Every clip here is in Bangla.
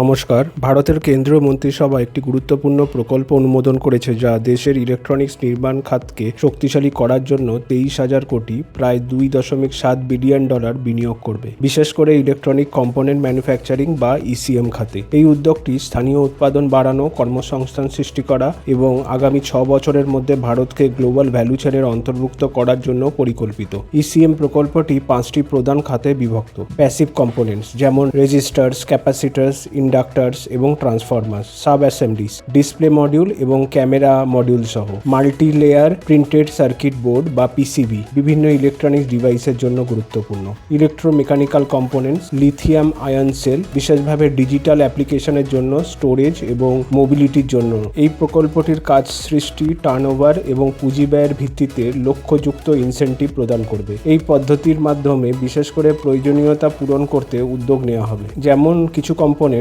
নমস্কার। ভারতের কেন্দ্রীয় মন্ত্রিসভা একটি গুরুত্বপূর্ণ প্রকল্প অনুমোদন করেছে যা দেশের ইলেকট্রনিক্স নির্মাণ খাতকে শক্তিশালী করার জন্য তেইশ হাজার কোটি, প্রায় দুই দশমিক সাত বিলিয়ন ডলার বিনিয়োগ করবে। বিশেষ করে ইলেকট্রনিক কম্পোনেন্ট ম্যানুফ্যাকচারিং বা ইসিএম খাতে। এই উদ্যোগটি স্থানীয় উৎপাদন বাড়ানো, কর্মসংস্থান সৃষ্টি করা এবং আগামী ছ বছরের মধ্যে ভারতকে গ্লোবাল ভ্যালু চেনের অন্তর্ভুক্ত করার জন্য পরিকল্পিত। ইসিএম প্রকল্পটি পাঁচটি প্রধান খাতে বিভক্ত। প্যাসিভ কম্পোনেন্টস যেমন রেজিস্টার্স ক্যাপাসিটার্স ইন্ডাক্টার্স এবং transformers, sub assemblies, display module এবং ক্যামেরা মডিউল সহ। Multi layer printed circuit board বা পিসিবি বিভিন্ন ইলেকট্রনিক্স ডিভাইসের জন্য গুরুত্বপূর্ণ। Electromechanical components, lithium ion cell, বিশেষভাবে ডিজিটাল অ্যাপ্লিকেশনের জন্য স্টোরেজ এবং মোবিলিটির জন্য। এই প্রকল্পটির কাজ সৃষ্টি, টার্নওভার এবং পুঁজি ব্যয়ের ভিত্তিতে লক্ষ্যযুক্ত ইনসেন্টিভ প্রদান করবে। এই পদ্ধতির মাধ্যমে বিশেষ করে প্রয়োজনীয়তা পূরণ করতে উদ্যোগ নেওয়া হবে। যেমন কিছু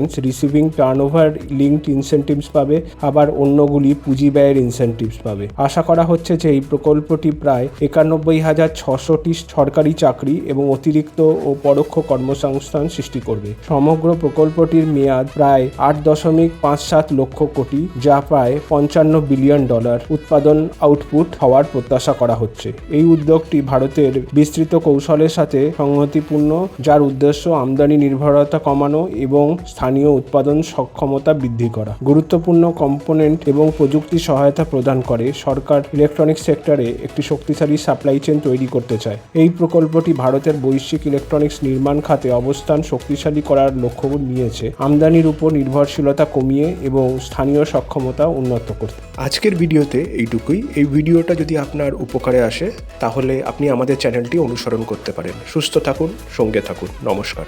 components receiving turnover linked incentives পাবে, আবার অন্যগুলি পুঁজি ব্যয়ের ইনসেন্টিভস পাবে। আশা করা হচ্ছে যে এই প্রকল্পটি প্রায় একানব্বই হাজার ছশোটি সরকারি চাকরি এবং অতিরিক্ত ও পরোক্ষ কর্মসংস্থান সৃষ্টি করবে। সমগ্র প্রকল্পটির মেয়াদ প্রায় আট দশমিক পাঁচ সাত লক্ষ কোটি, যা প্রায় পঞ্চান্ন বিলিয়ন ডলার উৎপাদন আউটপুট হওয়ার প্রত্যাশা করা হচ্ছে। এই উদ্যোগটি ভারতের বিস্তৃত কৌশলের সাথে সংহতিপূর্ণ, যার উদ্দেশ্য আমদানি নির্ভরতা কমানো এবং স্থানীয় উৎপাদন সক্ষমতা বৃদ্ধি করা। গুরুত্বপূর্ণ কম্পোনেন্ট এবং প্রযুক্তি সহায়তা প্রদান করে সরকার ইলেকট্রনিক্স সেক্টরে একটি শক্তিশালী সাপ্লাই চেন তৈরি করতে চায়। এই প্রকল্পটি ভারতের বৈশ্বিক ইলেকট্রনিক্স নির্মাণ খাতে অবস্থান শক্তিশালী করার লক্ষ্য নিয়েছে। আমদানির উপর নির্ভরশীলতা কমিয়ে এবং স্থানীয় সক্ষমতা উন্নত করতে। আজকের ভিডিওতে এইটুকুই। এই ভিডিওটা যদি আপনার উপকারে আসে, তাহলে আপনি আমাদের চ্যানেলটি অনুসরণ করতে পারেন। সুস্থ থাকুন, সঙ্গে থাকুন। নমস্কার।